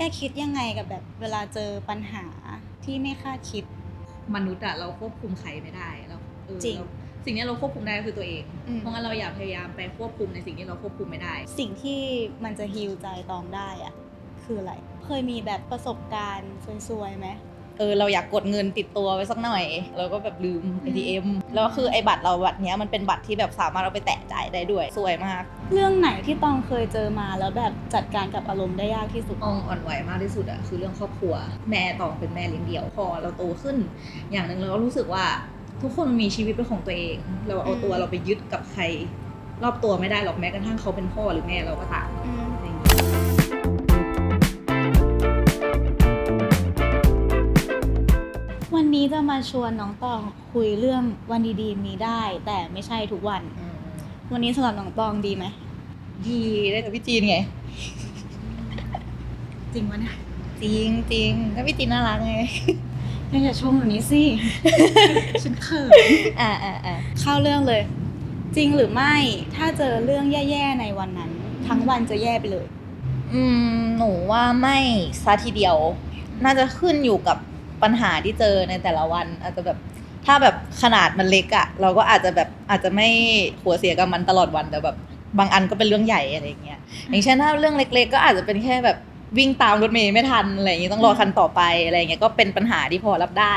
แกคิดยังไงกับแบบเวลาเจอปัญหาที่ไม่คาดคิด มนุษย์อะเราควบคุมใครไม่ได้เราเออจริง เาสิ่งที่เราควบคุมได้ก็คือตัวเอง อืม เพราะงั้นเราอย่าพยายามไปควบคุมในสิ่งที่เราควบคุมไม่ได้ สิ่งที่มันจะฮีลใจตองได้อะคืออะไร เคยมีแบบประสบการณ์ซวยๆไหม เออเราอยากกดเงินติดตัวไว้สักหน่อย เราก็แบบลืม ATM แล้วคือไอ้บัตรเราบัตรเนี้ยมันเป็นบัตรที่แบบสามารถเอาไปแตะจ่ายได้ด้วยสวยมาก เรื่องไหนที่ตองเคยเจอมาแล้วแบบจัดการกับอารมณ์ได้ยากที่สุด อองอ่อนไหวมากที่สุดอะคือเรื่องครอบครัว แม่ตองเป็นแม่เลี้ยงเดี่ยว พอเราโตขึ้น อย่างหนึ่งเราก็รู้สึกว่าทุกคนมีชีวิตเป็นของตัวเอง เราเอาตัวเราไปยึดกับใคร รอบตัวไม่ได้หรอกแม้กระทั่งเขาเป็นพ่อหรือแม่เราก็ตามอะไรอย่างเงี้ย นนี้จะมาชวนน้องตองคุยเรื่องวันดีๆมีได้ แต่ไม่ใช่ทุกวันอืมวันนี้สำหรับน้องตองดีไหมดีได้กับพี่จีนไง จริงวะเนี่ยจริงจริงก็พี่จีนน่ารักไงยังจะชมแบบนี้สิฉันเขินอ่าอ่าอ่าเข้าเรื่องเลย จริงหรือไม่ถ้าเจอเรื่องแย่ๆในวันนั้น ทั้งวันจะแย่ไปเลย อืมหนูว่าไม่ซะทีเดียว น่าจะขึ้นอยู่กับ ปัญหาที่เจอในแต่ละวัน อาจจะแบบถ้าแบบขนาดมันเล็กอะเราก็อาจจะแบบอาจจะไม่หัวเสียกับมันตลอดวันแต่แบบบางอันก็เป็นเรื่องใหญ่อะไรอย่างเงี้ยอย่างเช่นถ้าเรื่องเล็ก ๆ ก็อาจจะเป็นแค่แบบวิ่งตามรถเมย์ไม่ทันอะไรอย่างงี้ต้องรอคันต่อไปอะไรอย่างเงี้ยก็เป็นปัญหาที่พอรับได้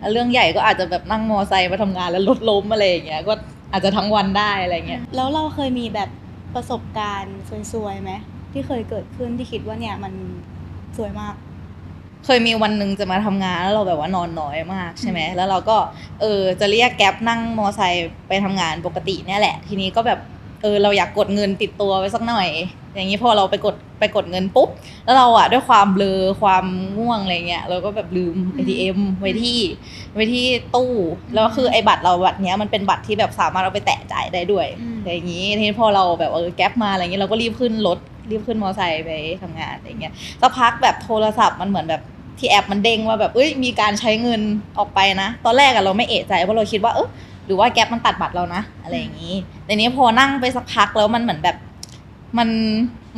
แล้วเรื่องใหญ่ก็อาจจะแบบนั่งมอไซค์มาทำงานแล้วรถล้มอะไรอย่างเงี้ยก็อาจจะทั้งวันได้อะไรเงี้ยแล้วเราเคยมีแบบประสบการณ์ซวยๆไหมที่เคยเกิดขึ้นที่คิดว่าเนี่ยมันสวยมาก เคยมีวันหนึ่งจะมาทำงานแล้วเราแบบว่านอนน้อยมากใช่ไหมแล้วเราก็เออจะเรียกแก๊ปนั่งมอไซค์ไปทำงานปกติเนี่ยแหละ ทีนี้ก็แบบเออเราอยากกดเงินติดตัวไว้สักหน่อย อย่างนี้พอเราไปกดไปกดเงินปุ๊บ แล้วเราอะด้วยความเบลอความง่วงอะไรเงี้ยเราก็แบบลืม ATM ไว้ที่ไว้ที่ตู้ แล้วคือไอ้บัตรเราบัตรเนี้ยมันเป็นบัตรที่แบบสามารถเอาไปแตะจ่ายได้ด้วยอืมอะไรอย่างนี้ทีนี้พอเราแบบเออแก๊ปมาอะไรเงี้ยเราก็รีบขึ้นรถรีบขึ้นมอไซค์ไปทำงานอะไรเงี้ยสักพักแบบโทรศัพท์มันเหมือนแบบ ที่แอปมันเด้งว่าแบบเอ้ยมีการใช้เงินออกไปนะ ตอนแรกอะเราไม่เอะใจเพราะเราคิดว่าเออหรือว่าแก๊ปมันตัดบัตรเรานะ อะไรอย่างนี้ แต่นี้พอนั่งไปสักพักแล้วมันเหมือนแบบมัน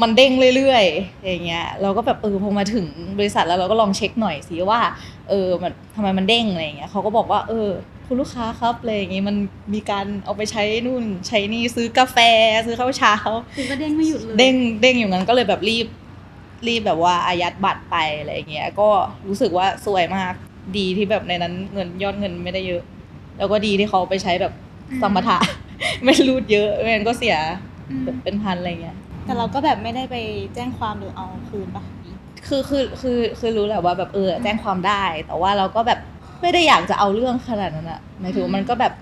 มันเด้งเรื่อยๆอย่างเงี้ยเราก็แบบเออพอมาถึงบริษัทแล้วเราก็ลองเช็คหน่อยสิว่า เออมันทำไมมันเด้งอะไรอย่างเงี้ยเขาก็บอกว่า เออ คุณลูกค้าครับอะไรอย่างงี้มันมีการเอาไปใช้นู่นใช้นี่ซื้อกาแฟซื้อข้าวเช้าคือก็เด้งไม่หยุดเลยเด้งเด้งอยู่งั้นก็เลยแบบรีบ รีบแบบว่าอายัดบัตรไปอะไรอย่างเงี้ย ก็รู้สึกว่าสวยมากดีที่แบบในนั้นเงินยอดเงินไม่ได้เยอะ แล้วก็ดีที่เขาไปใช้แบบสมถะไม่รูดเยอะไม่งั้นก็เสียอืมแบบเป็นพันอะไรเงี้ย แต่เราก็แบบไม่ได้ไปแจ้งความหรือเอาคืนปะคือคือคือคือรู้แหละว่าแบบเออแจ้งความได้ แต่ว่าเราก็แบบไม่ได้อยากจะเอาเรื่องขนาดนั้นอะหมายถึงว่ามันก็แบบ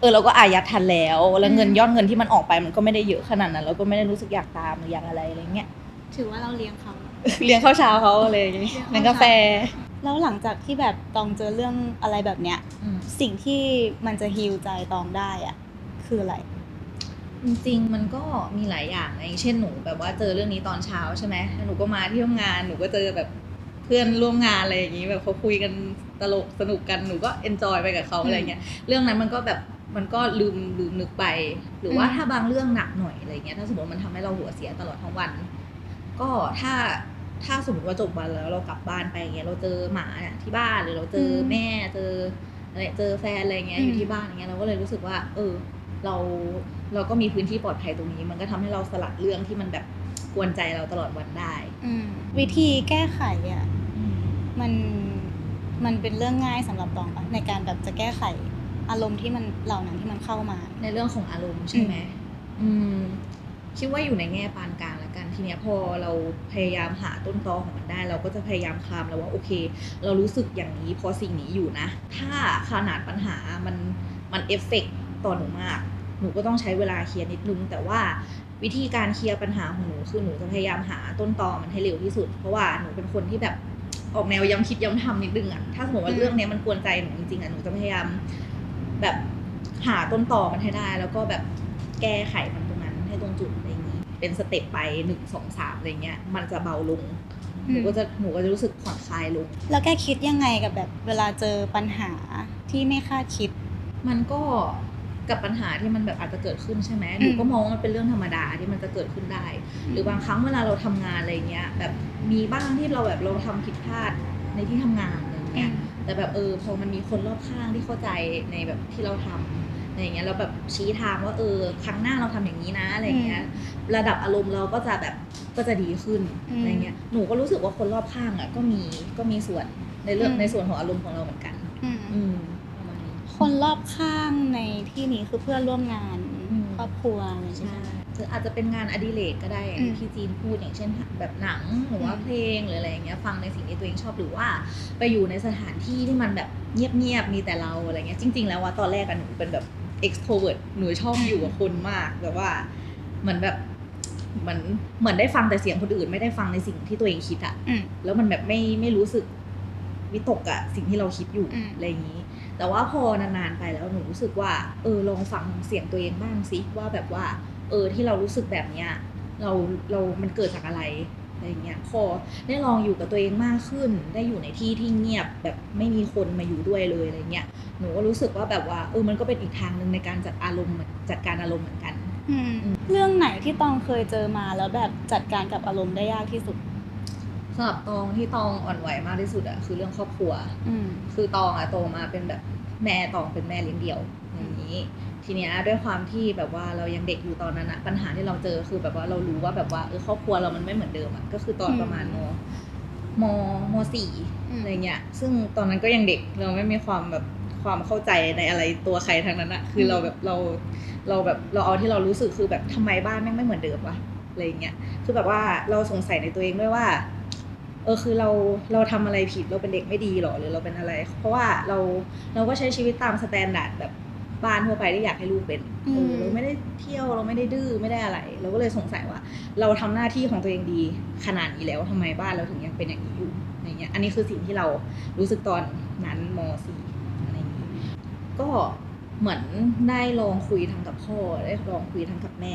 เออเราก็อายัดทันแล้ว แล้วเงินยอดเงินที่มันออกไปมันก็ไม่ได้เยอะขนาดนั้นเราก็ไม่ได้รู้สึกอยากตามหรืออยากอะไรอะไรเงี้ย ถือว่าเราเลี้ยงเขา เลี้ยงข้าวเช้าเขาอะไรอย่างงี้เลี้เลี้ยยงงข้าวกาแฟ แล้วหลังจากที่แบบตองเจอเรื่องอะไรแบบเนี้ย สิ่งที่มันจะฮีลใจตองได้อะคืออะไร จริงๆมันก็มีหลายอย่างนะอย่างเช่นหนูแบบว่าเจอเรื่องนี้ตอนเช้าใช่ไหมแล้วหนูก็มาที่ทำงาน หนูก็เจอแบบเพื่อนร่วมงานอะไรอย่างนี้แบบเขาคุยกันตลกสนุกกัน หนูก็เอนจอยไปกับเขาอะไรเงี้ย เรื่องนั้นมันก็แบบมันก็ลืมลืมนึกไป หรือว่าอืม ถ้าบางเรื่องหนักหน่อยอะไรเงี้ย ถ้าสมมติมันทำให้เราหัวเสียตลอดทั้งวัน ก็ถ้าถ้าสมมติว่าจบวันแล้วเรากลับบ้านไปเงี้ยเราเจอหมาเนี่ยที่บ้านหรือเราเจอแม่เจออะไรเจอแฟนอะไรเงี้ยอยู่ที่บ้านอย่างเงี้ยเราก็เลยรู้สึกว่า เออ เราเราก็มีพื้นที่ปลอดภัยตรงนี้ มันก็ทำให้เราสลัดเรื่องที่มันแบบกวนใจเราตลอดวันได้อืมวิธีแก้ไขอะมันมันเป็นเรื่องง่ายสำหรับตองปะในการแบบจะแก้ไขอารมณ์ที่มันเหล่านั้นที่มันเข้ามา ในเรื่องของอารมณ์ใช่ไหมอืมคิดว่าอยู่ในแง่ปานกลางแล้วกัน ทีเนี้ยพอเราพยายามหาต้นตอของมันได้ เราก็จะพยายามคลามแล้วว่าโอเค เรารู้สึกอย่างนี้เพราะสิ่งนี้อยู่นะ ถ้าขนาดปัญหามันมันเอฟเฟกต์ต่อหนูมาก หนูก็ต้องใช้เวลาเคลียร์นิดนึง แต่ว่าวิธีการเคลียร์ปัญหาของหนูคือหนูจะพยายามหาต้นตอมันให้เร็วที่สุด เพราะว่าหนูเป็นคนที่แบบออกแนวย้ำคิดย้ำทำนิดนึงอะถ้าสมมติว่าอืมเรื่องเนี้ยมันกวนใจหนูจริงๆอะหนูจะพยายามแบบหาต้นตอมันให้ได้ แล้วก็แบบแก้ไขมันตรงนั้นให้ตรงจุดอะไรอย่างนี้ เป็นสเต็ปไปหนึ่งสองสามอะไรเงี้ยมันจะเบาลงหนูก็จะหนูก็จะรู้สึกผ่อนคลายลง แล้วแกคิดยังไงกับแบบเวลาเจอปัญหาที่ไม่คาดคิด มันก็กับปัญหาที่มันแบบอาจจะเกิดขึ้นใช่ไหมอืมหนูก็มองว่ามันเป็นเรื่องธรรมดาที่มันจะเกิดขึ้นได้ หรือบางครั้งเวลาเราทำงานอะไรเงี้ย แบบมีบ้างที่เราแบบเราทำผิดพลาดในที่ทำงานอะไรเงี้ยแต่แบบเออพอมันมีคนรอบข้างที่เข้าใจในแบบที่เราทำ อะไรเงี้ยเราแบบชี้ทางว่าเออครั้งหน้าเราทำอย่างนี้นะอะไรเงี้ยระดับอารมณ์เราก็จะแบบก็จะดีขึ้นอืมอะไรเงี้ยหนูก็รู้สึกว่าคนรอบข้างอะก็มีก็มีส่วนในเรื่องอืมในส่วนของอารมณ์ของเราเหมือนกันอืมอืมประมาณนี้คนรอบข้างในที่นี้คือเพื่อนร่วมงานอืมครอบครัวอะไรอย่างใช่เงี้ย หรืออาจจะเป็นงานอดิเรกก็ได้อย่างอืมที่พี่จีนพูดอย่างเช่นแบบหนังหรือว่าอืมเพลงหรืออะไรอย่างเงี้ยฟังในสิ่งที่ตัวเองชอบหรือว่า ไปอยู่ในสถานที่ที่มันแบบเงียบๆมีแต่เราอะไรเงี้ยจริง ๆ แล้วว่าตอนแรกอะหนูเป็นแบบ extrovert หนูชอบอยู่กับคนมากแบบว่าเหมือนแบบเหมือนเหมือนได้ฟังแต่เสียงคนอื่น ไม่ได้ฟังในสิ่งที่ตัวเองคิดอะอืมแล้วมันแบบไม่ไม่รู้สึกวิตกอะสิ่งที่เราคิดอยู่อืมอะไรอย่างนี้ แต่ว่าพอนานๆไปแล้วหนูรู้สึกว่า เออลองฟังเสียงตัวเองบ้างสิว่าแบบว่า เออที่เรารู้สึกแบบเนี้ยเราเรามันเกิดจากอะไรอะไรอย่างเงี้ยพอได้ลองอยู่กับตัวเองมากขึ้น ได้อยู่ในที่ที่เงียบแบบไม่มีคนมาอยู่ด้วยเลยอะไรเงี้ยหนูก็รู้สึกว่าแบบว่าเออมันก็เป็นอีกทางหนึ่งในการจัดอารมณ์เหมือนจัดการอารมณ์เหมือนกันอืมเรื่องไหนที่ตองเคยเจอมาแล้วแบบจัดการกับอารมณ์ได้ยากที่สุดสำหรับตองที่ตองอ่อนไหวมากที่สุดอะคือเรื่องครอบครัวอืมคือตองอะโตมาเป็นแบบแม่ตองเป็นแม่เลี้ยงเดี่ยวอย่างนี้ ทีเนี้ยด้วยความที่แบบว่าเรายังเด็กอยู่ตอนนั้นอะปัญหาที่เราเจอคือแบบว่าเรารู้ว่าแบบว่าเออครอบครัวเรามันไม่เหมือนเดิมอะก็คือตอนอืมประมาณมมมสี่อืมอะไรเงี้ย ซึ่งตอนนั้นก็ยังเด็กเราไม่มีความแบบความเข้าใจในอะไรตัวใครทั้งนั้นอะคือเราแบบเราเราแบบเราเอาที่เรารู้สึกคือแบบทำไมบ้านแม่งไม่เหมือนเดิมวะอะไรเงี้ย คือแบบว่าเราสงสัยในตัวเองด้วยว่า เออคือเราเราทำอะไรผิดเราเป็นเด็กไม่ดีหรอหรือเราเป็นอะไร เพราะว่าเราเราก็ใช้ชีวิตตามสแตนดาร์ดแบบ บ้านทั่วไปที่อยากให้ลูกเป็นเออมเราไม่ได้เที่ยวเราไม่ได้ดื้อไม่ได้อะไร เราก็เลยสงสัยว่า เราทำหน้าที่ของตัวเองดีขนาดนี้แล้วทำไมบ้านเราถึงยังเป็นอย่างนี้อยู่อะไรเงี้ยอันนี้คือสิ่งที่เรารู้สึกตอนนั้นมสี่อะไรอย่างนี้ก็เหมือนได้ลองคุยทั้งกับพ่อได้ลองคุยทั้งกับแม่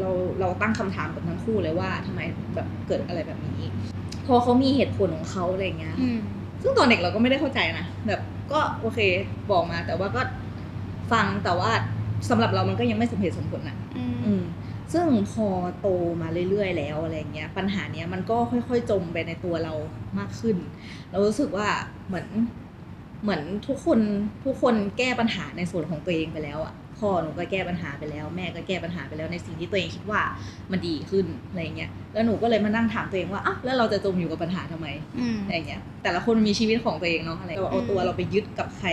เราเราตั้งคำถามกับทั้งคู่เลยว่าทำไมแบบเกิดอะไรแบบนี้ พอเขามีเหตุผลของเขาอะไรเงี้ยอืมซึ่งตอนเด็กเราก็ไม่ได้เข้าใจนะแบบก็โอเคบอกมาแต่ว่าก็ ฟังแต่ว่าสำหรับเรามันก็ยังไม่สมเหตุสมผลนะอืมอืมซึ่งพอโตมาเรื่อยๆ แล้วอะไรเงี้ย ปัญหาเนี้ยมันก็ค่อยๆ จมไปในตัวเรามากขึ้น เรารู้สึกว่าเหมือนเหมือนทุกคนทุกคนแก้ปัญหาในส่วนของตัวเองไปแล้วอะพ่อหนูก็แก้ปัญหาไปแล้ว แม่ก็แก้ปัญหาไปแล้วในสิ่งที่ตัวเองคิดว่ามันดีขึ้นอะไรเงี้ยแล้วหนูก็เลยมานั่งถามตัวเองว่าอ้าวแล้วเราจะจมอยู่กับปัญหาทำไมอืมอะไรเงี้ยแต่ละคนมีชีวิตของตัวเองเนาะอะไรเราเอาตัวเราไปยึดกับใคร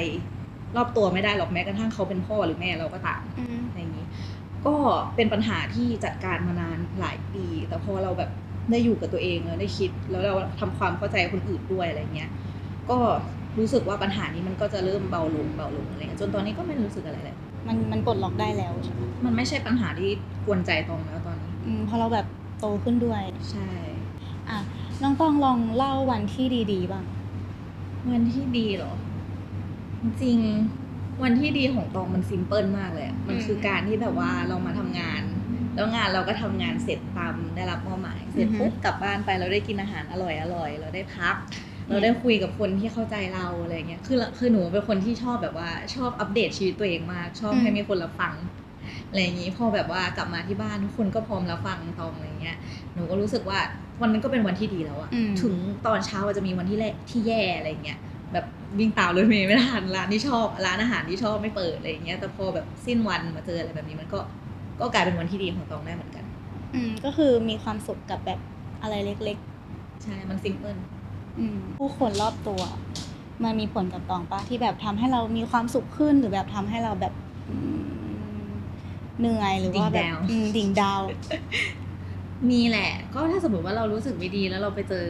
รอบตัวไม่ได้หรอกแม้กระทั่งเขาเป็นพ่อหรือแม่เราก็ตามอืมอะไรอย่างนี้ ก็เป็นปัญหาที่จัดการมานานหลายปี แต่พอเราแบบได้อยู่กับตัวเองแล้วได้คิด แล้วเราทำความเข้าใจคนอื่นด้วยอะไรเงี้ย ก็รู้สึกว่าปัญหานี้มันก็จะเริ่มเบาลงเบาลงอะไรเงี้ยจนตอนนี้ก็ไม่รู้สึกอะไรเลยมันมันปลดล็อกได้แล้วใช่ไหมมันไม่ใช่ปัญหาที่กวนใจตรงแล้วตอนนี้อืมเพราะเราแบบโตขึ้นด้วย ใช่อะน้องต้องลองเล่าวันที่ดีๆบ้างวันที่ดีเหรอ จริงๆวันที่ดีของตองมันซิมเพิลมากเลยอะมันคือการที่แบบว่าเรามาทำงาน แล้วงานเราก็ทำงานเสร็จตามได้รับมอบหมาย เสร็จอือฮึปุ๊บกลับบ้านไปเราได้กินอาหารอร่อยอร่อยเราได้พัก เราได้คุยกับคนที่เข้าใจเราอะไรเงี้ย คือคือหนูเป็นคนที่ชอบแบบว่าชอบอัปเดตชีวิตตัวเองมาก ชอบให้มีคนรับฟังอะไรอย่างนี้พอแบบว่ากลับมาที่บ้านทุกคนก็พร้อมรับฟังตองอะไรเงี้ยหนูก็รู้สึกว่าวันนั้นก็เป็นวันที่ดีแล้วอะอืมถึงตอนเช้าอาจจะมีวันที่แรกที่แย่อะไรเงี้ยแบบ วิ่งตามรถเมย์ไม่ทันร้านที่ชอบ ร้านอาหารที่ชอบไม่เปิดอะไรเงี้ยแต่พอแบบสิ้นวันมาเจออะไรแบบนี้มันก็ก็กลายเป็นวันที่ดีของตองได้เหมือนกัน อืมก็คือมีความสุขกับแบบอะไรเล็กใช่มันซิมเพิลๆอืมผู้คนรอบตัว มันมีผลกับตองปะที่แบบทำให้เรามีความสุขขึ้นหรือแบบทำให้เราแบบอืมเหนื่อยหรือว่าแบบอืมดิ่งดาว มีแหละ ก็ถ้าสมมติว่าเรารู้สึกไม่ดีแล้วเราไปเจอ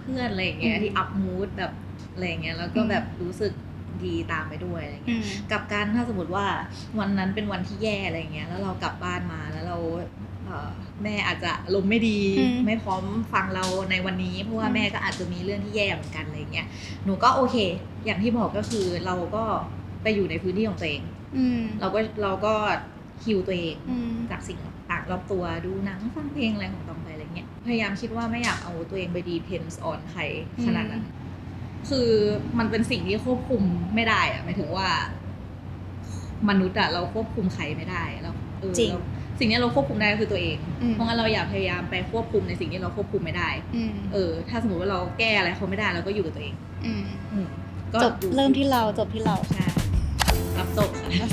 เพื่อนอะไรอย่างเงี้ยอืมที่อัพมูดแบบ อะไรอย่างเงี้ยแล้วก็อืมแบบรู้สึกดีตามไปด้วยอะไรอืเงี้ยมกับการถ้าสมมติว่าวันนั้นเป็นวันที่แย่อะไรเงี้ยแล้วเรากลับบ้านมาแล้วเราเอ่อแม่อาจจะลมณ์ไม่ดีอืมไม่พร้อมฟังเราในวันนี้ เพราะว่าอืมแม่ก็อาจจะมีเรื่องที่แย่เหมือนกันอะไรเงี้ยหนูก็โอเค อย่างที่บอกก็คือเราก็ไปอยู่ในพื้นที่ของตัวเองอืมเราก็เราก็ฮิวตัวเองอืมจากสิ่งต่างๆรอบตัวดูหนังฟังเพลงอะไรของตองไปอะไรเงี้ยพยายามคิดว่าไม่อยากเอาตัวเองไปดีเพนส์ออนใครขนาดนั้น คือมันเป็นสิ่งที่ควบคุมไม่ได้อะหมายถึงว่า มนุษย์อะเราควบคุมใครไม่ได้เราเออจริง เราสิ่งนี้เราควบคุมได้ก็คือตัวเอง อืมเพราะงั้นเราอย่าพยายามไปควบคุมในสิ่งที่เราควบคุมไม่ได้ อืมเออ ถ้าสมมติว่าเราแก้อะไรเขาไม่ได้เราก็อยู่กับตัวเอง อืมอืมก็จบอยู่เริ่มที่เราจบที่เรา ใช่รับจบค่ะ